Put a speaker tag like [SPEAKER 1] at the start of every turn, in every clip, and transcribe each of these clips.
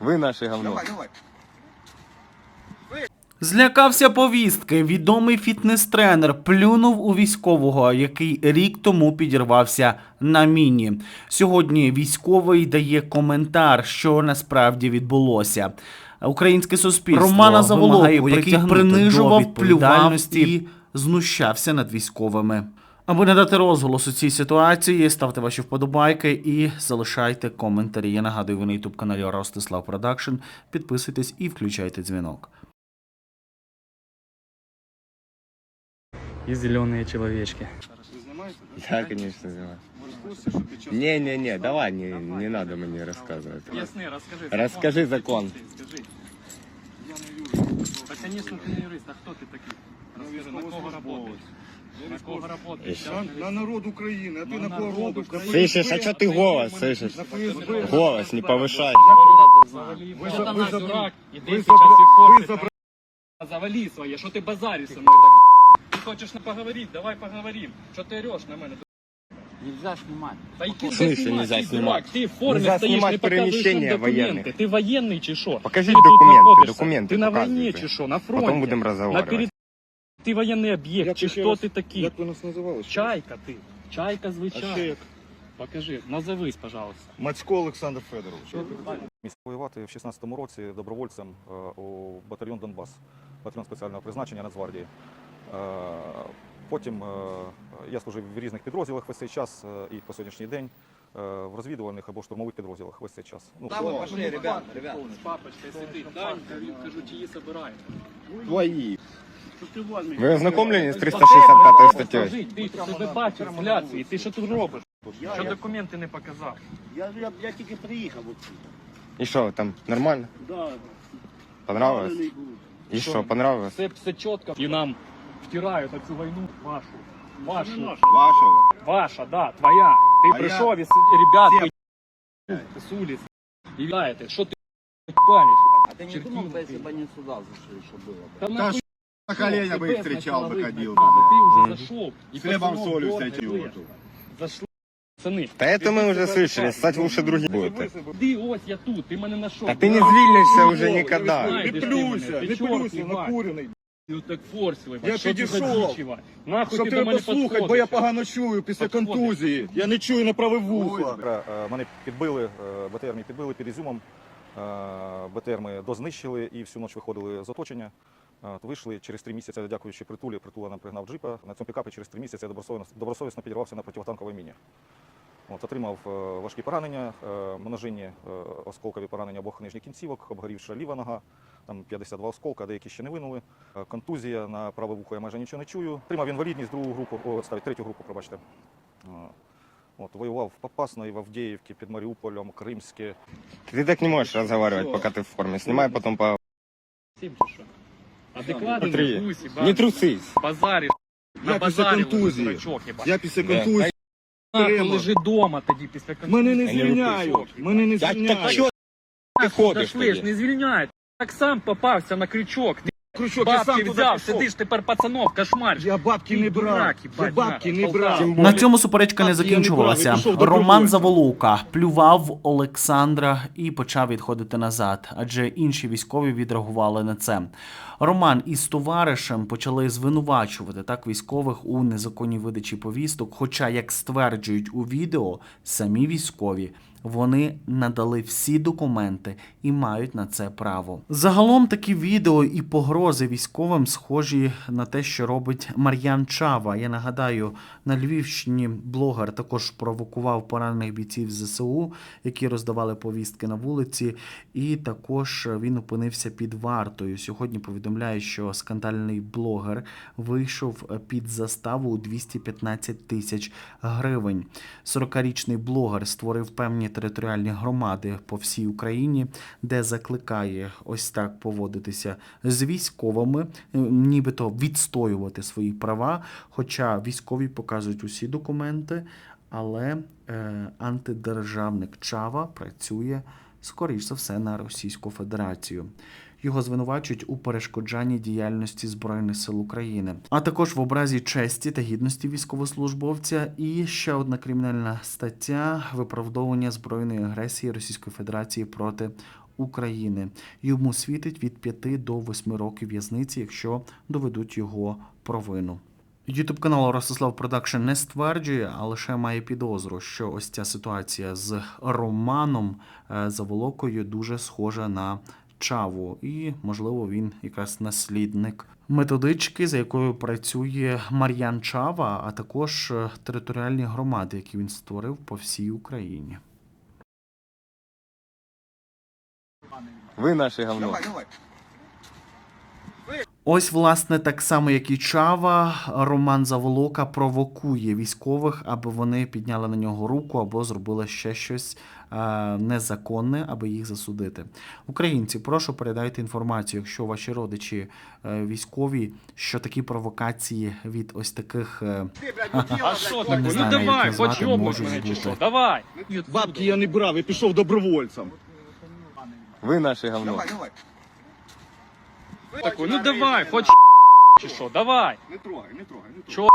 [SPEAKER 1] Вы наше говно.
[SPEAKER 2] Давай, давай.
[SPEAKER 3] Злякався повістки. Відомий фітнес-тренер плюнув у військового, який рік тому підірвався на міні. Сьогодні військовий дає коментар, що насправді відбулося. Українське суспільство
[SPEAKER 4] Романа
[SPEAKER 3] вимагає
[SPEAKER 4] Заволоку, який принижував,
[SPEAKER 3] до відповідальності і знущався над військовими. Аби не дати розголосу цій ситуації, ставте ваші вподобайки і залишайте коментарі. Я нагадую, ви на ютуб каналі Ростислав Продакшн. Підписуйтесь і включайте дзвінок.
[SPEAKER 5] и зеленые человечки.
[SPEAKER 1] Да, конечно, знаю. Не-не-не, давай, не, не надо мне рассказывать.
[SPEAKER 5] Ясны, расскажи.
[SPEAKER 1] Расскажи закон.
[SPEAKER 5] Скажи. Да, конечно, ты не юрист, а кто ты такой? Расскажи, на кого работаешь? На кого работаешь?
[SPEAKER 1] Ещё?
[SPEAKER 5] Сейчас
[SPEAKER 2] На народ України, а ти на кого робиш? На
[SPEAKER 1] Слышишь, а что ты голос слышишь?
[SPEAKER 2] На ФСБ.
[SPEAKER 1] Голос не повышай.
[SPEAKER 5] Завали,
[SPEAKER 2] Вы
[SPEAKER 5] вот
[SPEAKER 2] за-
[SPEAKER 5] она,
[SPEAKER 2] вы за-
[SPEAKER 5] дурак,
[SPEAKER 2] ви
[SPEAKER 5] иди
[SPEAKER 2] за-
[SPEAKER 5] сейчас и
[SPEAKER 2] ви
[SPEAKER 5] фоткай.
[SPEAKER 2] за-
[SPEAKER 5] там. Завали своє, що ти базариш со мною так? Ти хочеш на поговорити, давай поговорим. Що ти ореш на мене?
[SPEAKER 4] Нельзя снимать.
[SPEAKER 5] Та які
[SPEAKER 1] В смысле нельзя
[SPEAKER 5] ти
[SPEAKER 1] снимать?
[SPEAKER 5] дурак? Ти в формі
[SPEAKER 1] Нельзя
[SPEAKER 5] стоїш,
[SPEAKER 1] снимать
[SPEAKER 5] не показуєш
[SPEAKER 1] переміщення
[SPEAKER 5] нам документи.
[SPEAKER 1] воєнних.
[SPEAKER 5] Ти воєнний чи що?
[SPEAKER 1] Покажи
[SPEAKER 5] Ти тут
[SPEAKER 1] документи,
[SPEAKER 5] знаходишся?
[SPEAKER 1] документи
[SPEAKER 5] Ти на війні
[SPEAKER 1] показуйте.
[SPEAKER 5] чи що? На фронті?
[SPEAKER 1] Потом будем
[SPEAKER 5] На
[SPEAKER 1] разговаривать.
[SPEAKER 5] перед... ти воєнний об'єкт,
[SPEAKER 2] Як
[SPEAKER 5] чи
[SPEAKER 2] ви ще раз-
[SPEAKER 5] ти такий?
[SPEAKER 2] Як ви нас називали? ще?
[SPEAKER 5] Чайка ти. Чайка
[SPEAKER 2] А
[SPEAKER 5] звичайно.
[SPEAKER 2] ще як?
[SPEAKER 5] Покажи, назовись, пожалуйста.
[SPEAKER 2] Мацько Олександр Федорович.
[SPEAKER 6] Місць воювати в 16-му році добровольцем е, у батальйон Донбас, батальйон спеціального призначення Нацгвардії. Е, Потім е, я служив в різних підрозділах весь цей час е, і по сьогоднішній день е, в розвідувальних або штурмових підрозділах весь цей час. Ну,
[SPEAKER 5] Пошли, ребят, ребят. З папочкою сидить. Дай, кажу, кажу, чиї собираємо.
[SPEAKER 1] Твои.
[SPEAKER 5] Що ти возьмеш?
[SPEAKER 1] Вы ознакомлены с 365 статьей?
[SPEAKER 5] Скажи, ти, ти тебе бачив взгляд свій, ти що тут робиш? Що документи не показав?
[SPEAKER 7] Я, я, я тільки приїхав от сюди.
[SPEAKER 1] И что, там нормально?
[SPEAKER 7] Да,
[SPEAKER 1] Понравилось?
[SPEAKER 7] правильний був.
[SPEAKER 1] И что, понравилось?
[SPEAKER 5] Все, все чітко. І нам втирають цю війну вашу. Вашу.
[SPEAKER 2] Вашого.
[SPEAKER 5] Ваша, да, твоя. Ти
[SPEAKER 2] А
[SPEAKER 5] прийшов із ребят з улиц. І вітаєте, що ти палиш?
[SPEAKER 4] А ты не думал, бы, если бы они сюда зашли, что было бы?
[SPEAKER 5] Там
[SPEAKER 2] Та
[SPEAKER 5] нахуй
[SPEAKER 2] На колено
[SPEAKER 5] тебе
[SPEAKER 2] бы их встречал бы,
[SPEAKER 5] сначала
[SPEAKER 2] ходил
[SPEAKER 5] выгнать надо.
[SPEAKER 2] бы.
[SPEAKER 5] Ты уже
[SPEAKER 1] Мгм.
[SPEAKER 5] зашел. И
[SPEAKER 2] С хлебом
[SPEAKER 5] пацанов
[SPEAKER 2] солью
[SPEAKER 5] дёргай,
[SPEAKER 2] встретил.
[SPEAKER 5] блядь. Зашли. Пацаны,
[SPEAKER 1] Да это мы уже слышали, ссать в уши других будет.
[SPEAKER 5] Ти ось я тут, ти мене знайшов.
[SPEAKER 1] А ты не звільнишся уже
[SPEAKER 2] Не
[SPEAKER 1] никогда.
[SPEAKER 2] плюйся, не плюйся, накурений.
[SPEAKER 5] Ну так форсили.
[SPEAKER 2] Я
[SPEAKER 5] що ти за
[SPEAKER 2] підійшов.
[SPEAKER 5] дичі, Вань? Нахуй
[SPEAKER 2] Щоб
[SPEAKER 5] ти до
[SPEAKER 2] тебе
[SPEAKER 5] мене
[SPEAKER 2] послухати, бо
[SPEAKER 5] підходиш?
[SPEAKER 2] я погано чую після
[SPEAKER 5] Підходиш.
[SPEAKER 2] контузії. Я не чую на праве вухо.
[SPEAKER 6] Е, Мене підбили, е, БТР мій підбили під Ізюмом. Е, БТР ми дознищили і всю ніч виходили з оточення. Вийшли через три місяці, дякуючи притулі, притула нам пригнав джипа. На цьому пікапі через три місяці я добросовісно, добросовісно підірвався на противотанковій міні. От, отримав е, важкі поранення, е, множинні е, осколкові поранення обох нижніх кінцівок, обгорівша ліва нога, там 52 осколка, деякі ще не винули. Е, контузія на праве вухо я майже нічого не чую. Отримав інвалідність другу групу, о, ставить третю групу, пробачте. От, воював в Попасної, в Авдіївці, під Маріуполем, Кримське.
[SPEAKER 1] Ты так не можешь разговаривать, пока ты в форме. Снимай потом по...
[SPEAKER 5] Всім чи що? Адекватний, не трусі,
[SPEAKER 1] Не трусись.
[SPEAKER 5] Базарі.
[SPEAKER 2] Я
[SPEAKER 5] На
[SPEAKER 2] після
[SPEAKER 5] базарі
[SPEAKER 2] контузії. Я після контузії.
[SPEAKER 5] Нахуй лежи дома тоді після контузії.
[SPEAKER 2] Мене не звільняють. Мене не
[SPEAKER 1] Так, так
[SPEAKER 2] звільняють.
[SPEAKER 1] ходишь?
[SPEAKER 5] Зашли ж,
[SPEAKER 1] тоді?
[SPEAKER 5] не звільняють. Так сам попався на крючок. Ти
[SPEAKER 2] Крючок, я сам
[SPEAKER 5] бабки
[SPEAKER 2] туди
[SPEAKER 5] взяв,
[SPEAKER 2] пішов.
[SPEAKER 5] сидиш тепер пацанов, кошмариш.
[SPEAKER 2] Я бабки
[SPEAKER 5] Ти
[SPEAKER 2] не брав.
[SPEAKER 5] дурак,
[SPEAKER 2] Я
[SPEAKER 5] їбать,
[SPEAKER 2] бабки
[SPEAKER 5] на,
[SPEAKER 2] не брав.
[SPEAKER 5] Полтава.
[SPEAKER 3] На цьому суперечка не закінчувалася. Роман. Заволука плював Олександра і почав відходити назад, адже інші військові відреагували на це. Роман із товаришем почали звинувачувати так військових у незаконній видачі повісток. Хоча, як стверджують у відео, самі військові. Вони надали всі документи і мають на це право. Загалом такі відео і погрози військовим схожі на те, що робить Мар'ян Чава. Я нагадаю, на Львівщині блогер також провокував поранених бійців ЗСУ, які роздавали повістки на вулиці, і також він опинився під вартою. Сьогодні повідомляє, що скандальний блогер вийшов під заставу у 215 тисяч гривень. 40-річний блогер створив певні територіальні громади по всій Україні, де закликає ось так поводитися з військовими, е, нібито відстоювати свої права. Хоча військові показують усі документи, але е, антидержавник Чава працює скоріш за все на Російську Федерацію. Його звинувачують у перешкоджанні діяльності Збройних сил України, а також в образі честі та гідності військовослужбовця. І ще одна кримінальна стаття виправдовування збройної агресії Російської Федерації проти України. Йому світить від 5 до 8 років в'язниці, якщо доведуть його провину. Ютуб канал Ростислав Продакшн не стверджує, а лише має підозру, що ось ця ситуація з Романом е, Заволокою дуже схожа на Чаву, і можливо він якраз наслідник методички, за якою працює Мар'ян Чава, а також е, територіальні громади, які він створив по всій Україні.
[SPEAKER 1] Ви наше говно.
[SPEAKER 3] Ось, власне, так само, як і Чава, Роман Заволока провокує військових, аби вони підняли на нього руку або зробили ще щось е, незаконне, аби їх засудити. Українці, прошу передайте інформацію, якщо ваші родичі е, військові, що такі провокації від ось таких е,
[SPEAKER 5] А що таке? Ну давай,
[SPEAKER 3] можуть
[SPEAKER 5] мене чи що. Давай.
[SPEAKER 2] Бабки я не брав, я пішов добровольцем.
[SPEAKER 1] Вы наше говно.
[SPEAKER 5] Таку, ну давай, хоч чи що, давай.
[SPEAKER 2] Не трогай, не трогай, не
[SPEAKER 5] Чо?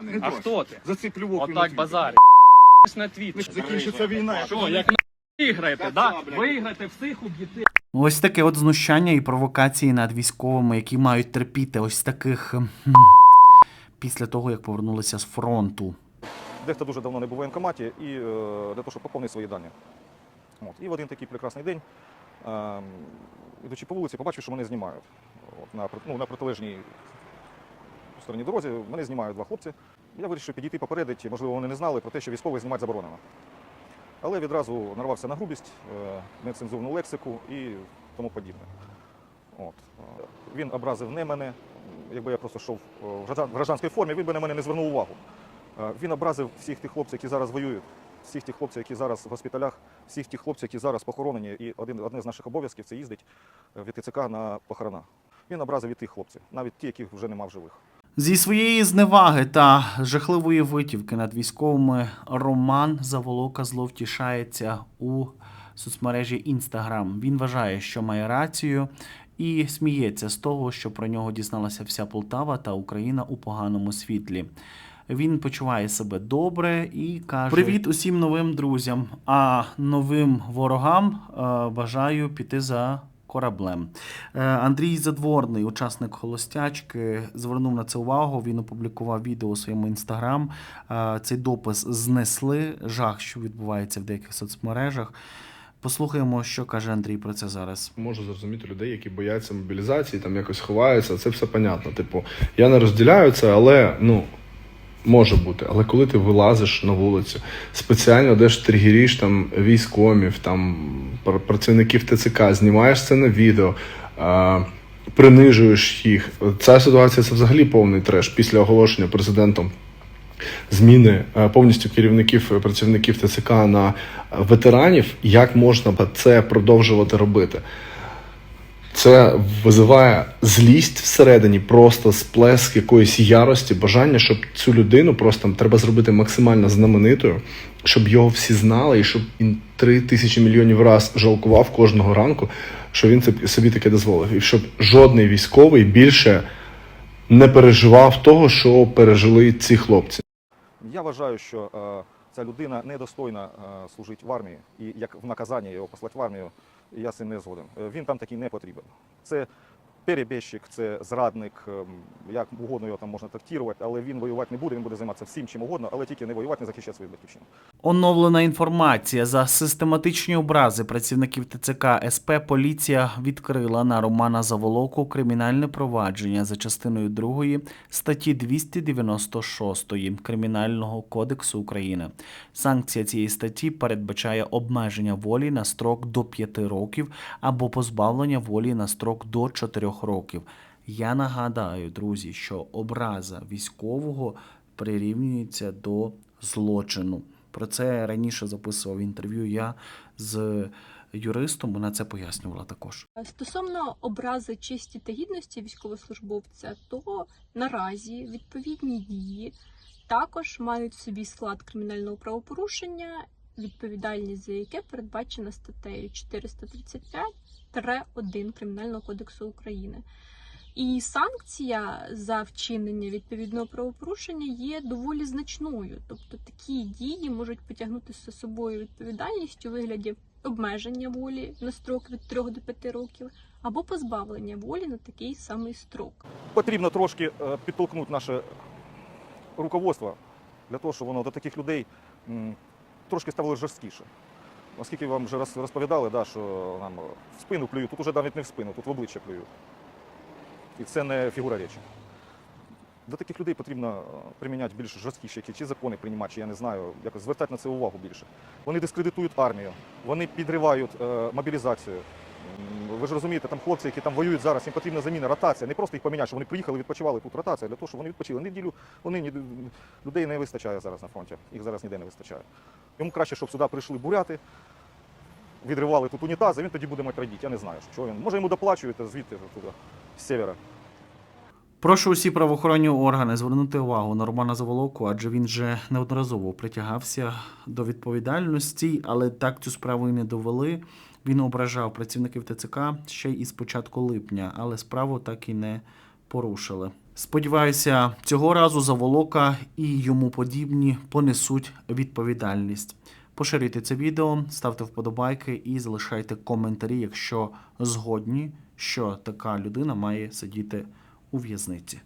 [SPEAKER 2] Не
[SPEAKER 5] А
[SPEAKER 2] трогай.
[SPEAKER 5] хто ти?
[SPEAKER 2] Зациплю вовки
[SPEAKER 5] Отак базар. на твіт.
[SPEAKER 2] Закінчиться війна.
[SPEAKER 5] Що, як на виграєте, да? Виграєте, всіх уб'єте.
[SPEAKER 3] Ось таке от знущання і провокації над військовими, які мають терпіти ось таких після того, як повернулися з фронту.
[SPEAKER 6] Дехто дуже давно не був в воєнкоматі і е, для того, щоб поповнити свої дані. От. І в один такий прекрасний день, е, ідучи по вулиці, побачив, що мене знімають. От, на, ну, на протилежній стороні дорозі мене знімають два хлопці. Я вирішив підійти попередити, можливо, вони не знали про те, що військових знімати заборонено. Але відразу нарвався на грубість, нецензурну лексику і тому подібне. От. Е, Він образив не мене. Якби я просто йшов е, в граждан- гражданській формі, він би на мене не звернув увагу. Е, Він образив всіх тих хлопців, які зараз воюють, всіх тих хлопців, які зараз в госпіталях, всіх тих хлопців, які зараз похоронені. І один, одне з наших обов'язків це їздить е, від ТЦК на похорона. Він образив і тих хлопців, навіть ті, яких вже нема в живих.
[SPEAKER 3] Зі своєї зневаги та жахливої витівки над військовими Роман Заволока зловтішається у соцмережі Інстаграм. Він вважає, що має рацію, і сміється з того, що про нього дізналася вся Полтава та Україна у поганому світлі. Він почуває себе добре і каже: Привіт усім новим друзям. А новим ворогам е, бажаю піти за кораблем. Е, Андрій Задворний, учасник холостячки, звернув на це увагу. Він опублікував відео у своєму інстаграм. Е, Цей допис знесли. Жах, що відбувається в деяких соцмережах. Послухаємо, що каже Андрій про це зараз.
[SPEAKER 8] Можу зрозуміти людей, які бояться мобілізації, там якось ховаються. Це все понятно. Типу, я не розділяю це, але ну. Може бути, але коли ти вилазиш на вулицю, спеціально йдеш тригеріш там військомів, там працівників ТЦК, знімаєш це на відео, а, принижуєш їх. Ця ситуація це взагалі повний треш після оголошення президентом зміни е, повністю керівників е, працівників ТЦК на ветеранів. Як можна це продовжувати робити? Це визиває злість всередині, просто сплеск якоїсь ярості, бажання, щоб цю людину просто треба зробити максимально знаменитою, щоб його всі знали, і щоб він три тисячі мільйонів раз жалкував кожного ранку, що він собі таке дозволив, і щоб жодний військовий більше не переживав того, що пережили ці хлопці.
[SPEAKER 6] Я вважаю, що е, ця людина недостойна е, служити в армії, і як в наказання його послати в армію, я з цим не згоден. Е, Він там такий не потрібен. Це перебіжчик, це зрадник, ем, як угодно його там можна трактувати, але він воювати не буде, він буде займатися всім чим угодно, але тільки не воювати, не захищати свою батьківщину.
[SPEAKER 3] Оновлена інформація за систематичні образи працівників ТЦК СП. Поліція відкрила на Романа Заволоку кримінальне провадження за частиною 2 статті 296 Кримінального кодексу України. Санкція цієї статті передбачає обмеження волі на строк до 5 років або позбавлення волі на строк до 4 років. Я нагадаю, друзі, що образа військового прирівнюється до злочину. Про це раніше записував інтерв'ю я з юристом. Вона це пояснювала також.
[SPEAKER 9] Стосовно образи честі та гідності військовослужбовця, то наразі відповідні дії також мають собі склад кримінального правопорушення, відповідальність за яке передбачена статтею 435-1 Кримінального кодексу України. І санкція за вчинення відповідного правопорушення є доволі значною. Тобто такі дії можуть потягнути за собою відповідальність у вигляді обмеження волі на строк від 3 до 5 років, або позбавлення волі на такий самий строк.
[SPEAKER 6] Потрібно трошки е, підтолкнути наше руководство для того, щоб воно до таких людей трошки ставило жорсткіше. Оскільки вам вже розповідали, да, що нам в спину плюють, тут уже навіть не в спину, тут в обличчя плюють. І це не фігура речі. До таких людей потрібно е, приміняти більш жорсткіші які чи закони приймати, чи я не знаю, якось звертати на це увагу більше. Вони дискредитують армію, вони підривають е, мобілізацію. Ви ж розумієте, там хлопці, які там воюють зараз, їм потрібна заміна, ротація. Не просто їх поміняти, щоб вони приїхали, відпочивали тут ротація, для того, щоб вони відпочили. Неділю вони людей не вистачає зараз на фронті. Їх зараз ніде не вистачає. Йому краще, щоб сюди прийшли буряти, відривали тут унітази, він тоді буде мати радіти. Я не знаю, що він. Може йому доплачують звідти туди, з севера.
[SPEAKER 3] Прошу усі правоохоронні органи звернути увагу на Романа Заволоку, адже він вже неодноразово притягався до відповідальності, але так цю справу і не довели. Він ображав працівників ТЦК ще із початку липня, але справу так і не порушили. Сподіваюся, цього разу Заволока і йому подібні понесуть відповідальність. Поширюйте це відео, ставте вподобайки і залишайте коментарі, якщо згодні, що така людина має сидіти у в'язниці.